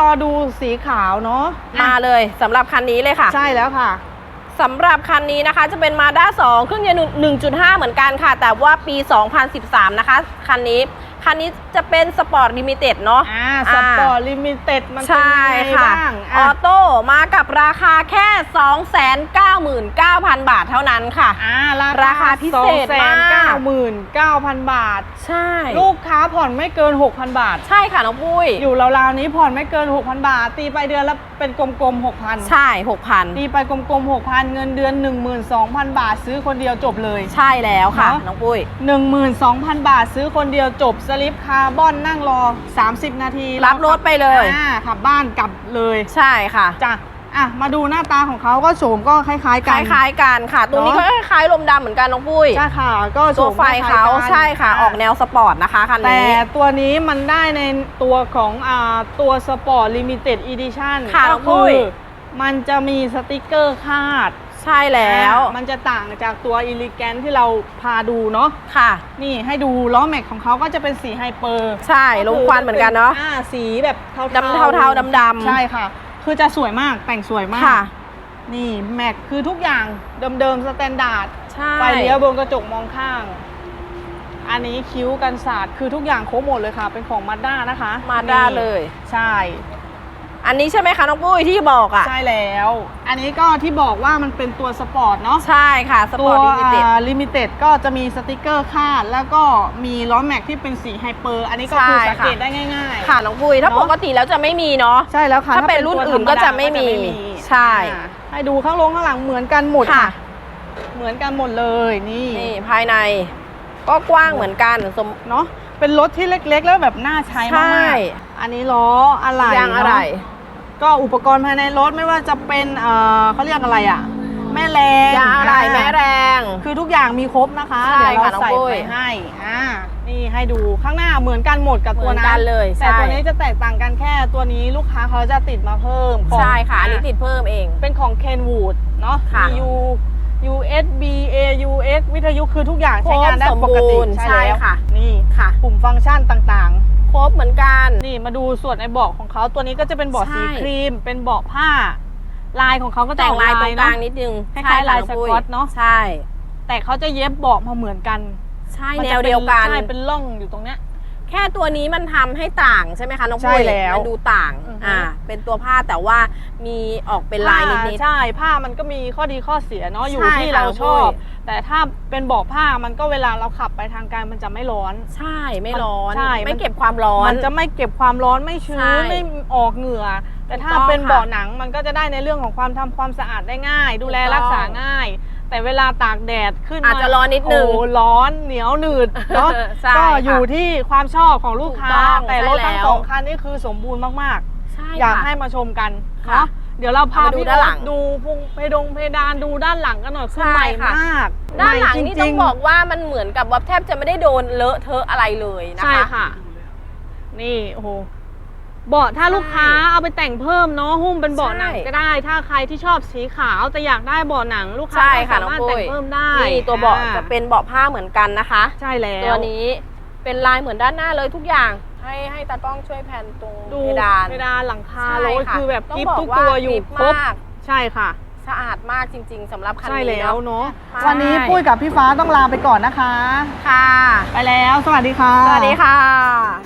รอดูสีขาวเนาะมาเลยสำหรับคันนี้เลยค่ะ ใช่แล้วค่ะสำหรับคันนี้นะคะจะเป็น Mazda 2 เครื่องยนต์1.5 เหมือนกันค่ะ แต่ว่าปี 2013 นะคะ คันนี้ คันนี้จะเป็นสปอร์ตลิมิเต็ดเนาะอ่าสปอร์ตลิมิเต็ดมันเป็นใช่ยังไงค่ะบ้างออะอโต้มากับราคาแค่ 299,000 บาทเท่านั้นค่ะอ่าราราคาพิเศษมากเก้าหมื่นเก้าพันบาท ใช่ ลูกค้าผ่อนไม่เกิน 6,000 บาท ใช่ค่ะน้องปุ้ย อยู่ราวๆนี้ผ่อนไม่เกิน 6,000 บาท ตีไปเดือนละเป็นกลมๆ 6,000 ใช่ตีไปกลมๆ 6,000 เงินเดือน 12,000 บาทซื้อคนเดียวจบเลย6,000ใช่แล้วค่ะเนอะน้องปุ้ย 12,000 บาทซื้อคนเดียวจบสลิปคาร์บอนนั่งรอ 30 นาทีรับรถไปเลย อ่าขับบ้านกลับเลยใช่ค่ะจ้ะอะมาดูหน้าตาของเขาก็โฉมก็คล้ายๆคกัน ล้ายๆกันค่ะตัวนี้เนก็อะคล้ายๆลมดำเหมือนกันน้องปุ้ยใช่ค่ะ ก็โฉตัวมไฟคล้ยๆเขากันใช่ค่ะ ออกแนวสปอร์ตนะคะคันแต่นี้ ตัวนี้มันได้ในตัวของอ่าตัวสปอร์ตลิมิเต็ดอีดิชั่นค่ะก็น้องปุ้คือยมันจะมีสติกเกอร์คาด ใช่แล้วอ่ามันจะต่างจากตัวอิลิแกนที่เราพาดูเนาะค่ะ นี่ให้ดูล้อแม็กของเขาก็จะเป็นสีไฮเปอร์ใช่ลงควันเหมือนกันเนาะอ่าสีแบบเทาๆดำเทาๆดำๆใช่ค่ะ คือจะสวยมากแต่งสวยมากค่ะ นี่แม็กคือทุกอย่างเดิมๆสแตนดาร์ดใช่ไฟเลี้ยวบนกระจกมองข้างอันนี้คิ้วกันศาสตร์คือทุกอย่างครบหมดเลยค่ะ เป็นของมาด้านะคะ มาด้านี่เลย ใช่ อันนี้ใช่ไหมคะน้องปุ้ยที่บอกอะ ใช่แล้ว อันนี้ก็ที่บอกว่ามันเป็นตัวสปอร์ตเนาะ ใช่ค่ะ สปตัอวร์ตลิมิเต็ดลิมิเต็ดก็จะมีสติกเกอร์คาด แล้วก็มีล้อแม็กที่เป็นสีไฮเปอร์ อันนี้ก็คือใช่สังค่ะเกตได้ง่ายๆ ค่ะน้องปุ้ยถ้าเนอะปกติแล้วจะไม่มีเนาะ ใช่แล้วค่ะ ถ้าเป็นรุ่นอื่นก็จะไม่มีตัวธรรดาก็จะใช่อ่าให้ดูข้างลงข้างหลังเหมือนกันหมดค่ะ เหมือนกันหมดเลยนี่นี่ภายใน ก็กว้างเหมือนกันสมเนาะเป็นรถที่เล็กๆ แล้วแบบน่าใช้ใช่มากๆอันนี้ล้ออะไรยางอะไร ก็อุปกรณ์ภายในรถไม่ว่าจะเป็นเอ่อเขาเรียกอะไรอะแม่แรงยางอะไรแม่แรง คือทุกอย่างมีครบนะคะใช่เดี๋ยวค่ะเราน้องใส่ปุ้ยไปให้อ่านี่ให้ดูข้างหน้าเหมือนกันหมดกับตัวเหมือนนั้กันนเลยแต่ใช่ ตัวนี้จะแตกต่างกันแค่ตัวนี้ลูกค้าเขาจะติดมาเพิ่มของ ใช่ค่ะอันนี้ติดเพิ่มเอง เป็นของ Kenwood เนาะ ค่ะมี U USB AUX วิทยุคือทุกอย่างใช้งานได้ครบปกติสมบูรณ์ใช่แล้วค่ะ นี่ค่ะ ปุ่มฟังก์ชันต่างคร บเหมือนกัน นี่มาดูส่วนในเบาะของเขาตัวนี้ก็จะเป็นเบาะใช่สีครีม เป็นเบาะผ้า ลายของเขาก็จะแต่งออกลายตรงกลางเนอะ นิดนึงคล้ายๆใช่ะลายสก๊อตเนอะ ใช่แต่เขาจะเย็บเบาะมาเหมือนกันใช่มัแนจะวป็เดียวกัน ใช่เป็นร่องอยู่ตรงเนี้ย แค่ตัวนี้มันทำให้ต่างใช่ไหมคะน้องใช่ปุ้ยแล้วมันดูต่างอือฮึ อ่าเป็นตัวผ้าแต่ว่ามีออกเป็นลายนิด ผ้ใช่ผ้ามันก็มีข้อดีข้อเสียเนาะอยู่ใช่ที่ค่ะเราน้องชอบปุ้ยแต่ถ้าเป็นเบาะผ้ามันก็เวลาเราขับไปทางการมันจะไม่ร้อน ๆใช่ไม่ร้อนใช่ไม่มัน เก็บความร้อน มันจะไม่เก็บความร้อนไม่ชื้ใช่นไม่ออกเหงื่อ แต่ถ้าถูกต้องเป็นค่ะเบาะหนังมันก็จะได้ในเรื่องของความทำความสะอาดได้ง่าย ดูแลถูกต้อง รักษาง่าย แต่เวลาตากแดดขึ้นอาจมาจะร้อนนิดนึงโอ้ร้อนเหนียวหนืดเนาะใช่ก็ค่ะอยู่ที่ความชอบของลูกค้า ถูกต้องแต่รถทั้งใช่แล้วสองคันนี่คือสมบูรณ์มากใช่ๆอยากค่ะให้มาชมกันค่ะเนาะเดี๋ยวเราพาเอามาดูพี่ด้านหลัง ดูพุงเพดงเพดานดูด้านหลังกันหน่อยคือใช่ใหม่ค่ะมากด้านหลังใม่นี่จต้อริงๆ บอกว่ามันเหมือนกับว่าแทบจะไม่ได้โดนเลอะเทอะอะไรเลยนะคะใช่ค่ะ นี่โอ้โห เบาะถ้าใช่ลูกค้าเอาไปแต่งเพิ่มเนาะหุ้มเป็นเบาะหนังใช่ก็ได้ ถ้าใครที่ชอบสีขาวแต่อยากได้เบาะหนัง ลูกค้าใช่ก็ค่ะสามารถน้องปุ้แต่ยงเพิ่มได้นี่ตัวเบาะอ่จะเป็นเบาะผ้าเหมือนกันนะคะ ใช่แล้วตัวนี้เป็นลายเหมือนด้านหน้าเลยทุกอย่าง ให้ให้ตากล้องช่วยแผนตรงดูเพดานเพดานหลังคาใช่รถค่ะคือแบบต้งกิฟบทุกว่าตัวอยู่กริบครบมากใช่ค่ะสะอาดมากจริง ๆสำหรับคันใช่นี้แล้วเนาะเนาะใช่วันนี้ปุ้ยกับพี่ฟ้าต้องลาไปก่อนนะคะ ค่ะ ไปแล้ว สวัสดีค่ะ สวัสดีค่ะ